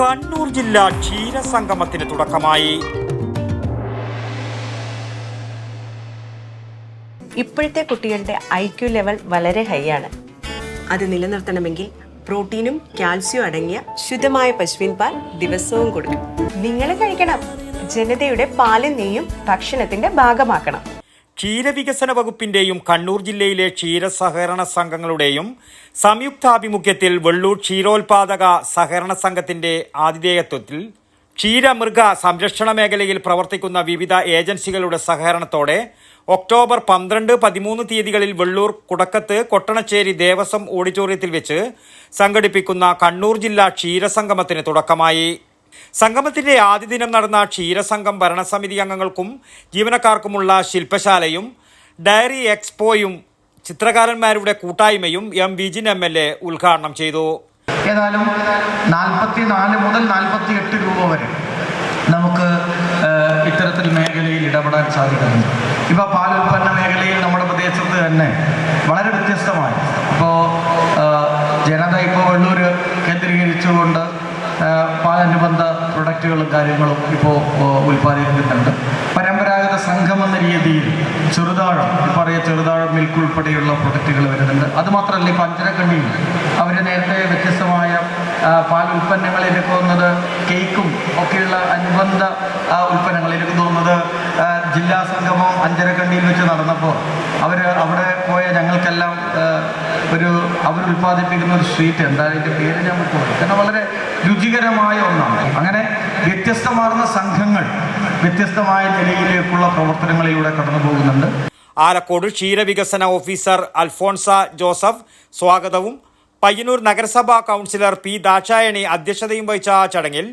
കണ്ണൂർ ജില്ലാ ക്ഷീരസംഗമത്തിന് തുടക്കമായി. ഇപ്പോഴത്തെ കുട്ടികളുടെ ഐ ക്യു ലെവൽ വളരെ ഹൈ ആണ്. അത് നിലനിർത്തണമെങ്കിൽ പ്രോട്ടീനും കാൽസ്യവും അടങ്ങിയ ശുദ്ധമായ പശുവിൻ പാൽ ദിവസവും കൊടുക്കും നിങ്ങൾ കഴിക്കണം. ജനതയുടെ പാലും നെയ്യും ഭക്ഷണത്തിന്റെ ഭാഗമാക്കണം. ക്ഷീരവികസന വകുപ്പിന്റെയും കണ്ണൂർ ജില്ലയിലെ ക്ഷീരസഹകരണ സംഘങ്ങളുടെയും സംയുക്താഭിമുഖ്യത്തിൽ വെള്ളൂർ ക്ഷീരോത്പാദക സഹകരണ സംഘത്തിന്റെ ആതിഥേയത്വത്തിൽ ക്ഷീരമൃഗ സംരക്ഷണ മേഖലയിൽ പ്രവർത്തിക്കുന്ന വിവിധ ഏജൻസികളുടെ സഹകരണത്തോടെ ഒക്ടോബർ പന്ത്രണ്ട് പതിമൂന്ന് തീയതികളിൽ വെള്ളൂർ കുടക്കത്ത് കൊട്ടണച്ചേരി ദേവസ്വം ഓഡിറ്റോറിയത്തിൽ വെച്ച് സംഘടിപ്പിക്കുന്ന കണ്ണൂർ ജില്ലാ ക്ഷീരസംഗമത്തിന് തുടക്കമായി. സംഗമത്തിന്റെ ആദ്യ ദിനം നടന്ന ക്ഷീരസംഘം ഭരണസമിതി അംഗങ്ങൾക്കും ജീവനക്കാർക്കുമുള്ള ശില്പശാലയും ഡയറി എക്സ്പോയും ചിത്രകാരന്മാരുടെ കൂട്ടായ്മയും M Vijin M L A ഉദ്ഘാടനം ചെയ്തു. ഏതായാലും നാൽപ്പത്തി മുതൽ നാൽപ്പത്തി എട്ട് രൂപ വരെ നമുക്ക് ഇത്തരത്തിൽ മേഖലയിൽ ഇടപെടാൻ സാധിക്കുന്നുണ്ട് ഇപ്പോൾ പാൽ ഉൽപ്പന്ന മേഖലയിൽ നമ്മുടെ പ്രദേശത്ത് തന്നെ വളരെ വ്യത്യസ്തമായി ഇപ്പോൾ ജനത ഇപ്പോൾ വെള്ളൂർ കേന്ദ്രീകരിച്ചുകൊണ്ട് പാലനുബന്ധ പ്രൊഡക്റ്റുകളും കാര്യങ്ങളും ഇപ്പോൾ ഉൽപ്പാദിപ്പിക്കുന്നുണ്ട്. പരമ്പരാഗത സംഘം എന്ന രീതിയിൽ ചെറുതാഴം പറയ ചെറുതാഴം മിൽക്ക് ഉൾപ്പെടെയുള്ള പ്രൊഡക്റ്റുകൾ വരുന്നുണ്ട്. അതുമാത്രമല്ല ഇപ്പോൾ അഞ്ചരക്കണ്ണിയിൽ അവർ നേരത്തെ വ്യത്യസ്തമായ പാൽ ഉൽപ്പന്നങ്ങളിലൊക്കെ വന്നത് കേക്കും ഒക്കെയുള്ള അനുബന്ധ ആ, ജില്ലാ സംഗമം അഞ്ചരക്കണ്ടിയിൽ വെച്ച് നടന്നപ്പോൾ അവർ അവിടെ പോയ ഞങ്ങൾക്കെല്ലാം ഒരു അവർ ഉൽപ്പാദിപ്പിക്കുന്ന ഒരു സ്വീറ്റ് എന്താ അതിന്റെ പേര് ഞാൻ വിട്ടുപോയി കാരണം വളരെ രുചികരമായ ഒന്നാണ്. അങ്ങനെ വ്യത്യസ്തമാർന്ന സംഘങ്ങൾ വ്യത്യസ്തമായ നിലയിലേക്കുള്ള പ്രവർത്തനങ്ങളിലൂടെ കടന്നു പോകുന്നുണ്ട്. ആലക്കോട് ക്ഷീരവികസന ഓഫീസർ അൽഫോൺസ ജോസഫ് സ്വാഗതവും പയ്യന്നൂർ നഗരസഭാ കൗൺസിലർ പി ദാക്ഷായണി അധ്യക്ഷതയും വഹിച്ച ചടങ്ങിൽ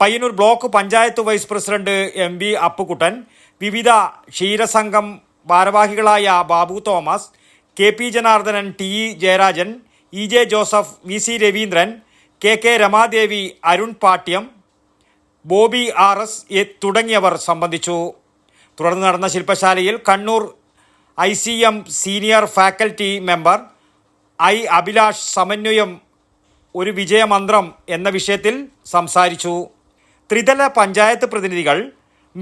Payyanur block panchayat vice president M V Appukuttan വിവിധ ക്ഷീരസംഘം ഭാരവാഹികളായ Babu Thomas K P Janardhanan T E Jayarajan E J Joseph V C Raveendran K K Ramadevi Arun Pattiam Bobby R S തുടങ്ങിയവർ സംബന്ധിച്ചു. തുടർന്ന് നടന്ന ശില്പശാലയിൽ Kannur I C M senior faculty member I Abhilash സമന്വയം ഒരു വിജയമന്ത്രം എന്ന വിഷയത്തിൽ സംസാരിച്ചു. ത്രിതല പഞ്ചായത്ത് പ്രതിനിധികൾ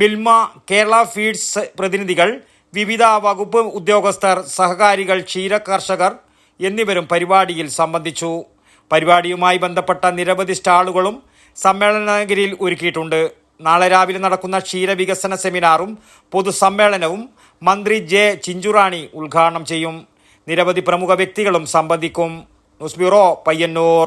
മിൽമ കേരള ഫീഡ്സ് പ്രതിനിധികൾ വിവിധ വകുപ്പ് ഉദ്യോഗസ്ഥർ സഹകാരികൾ ക്ഷീര കർഷകർ എന്നിവരും പരിപാടിയിൽ സംബന്ധിച്ചു. പരിപാടിയുമായി ബന്ധപ്പെട്ട നിരവധി സ്റ്റാളുകളും സമ്മേളനഗിരിയിൽ ഒരുക്കിയിട്ടുണ്ട്. നാളെ രാവിലെ നടക്കുന്ന ക്ഷീരവികസന സെമിനാറും പൊതുസമ്മേളനവും മന്ത്രി ജെ ചിഞ്ചുറാണി ഉദ്ഘാടനം ചെയ്യും. നിരവധി പ്രമുഖ വ്യക്തികളും സംബന്ധിക്കും. News bureau Payyanur.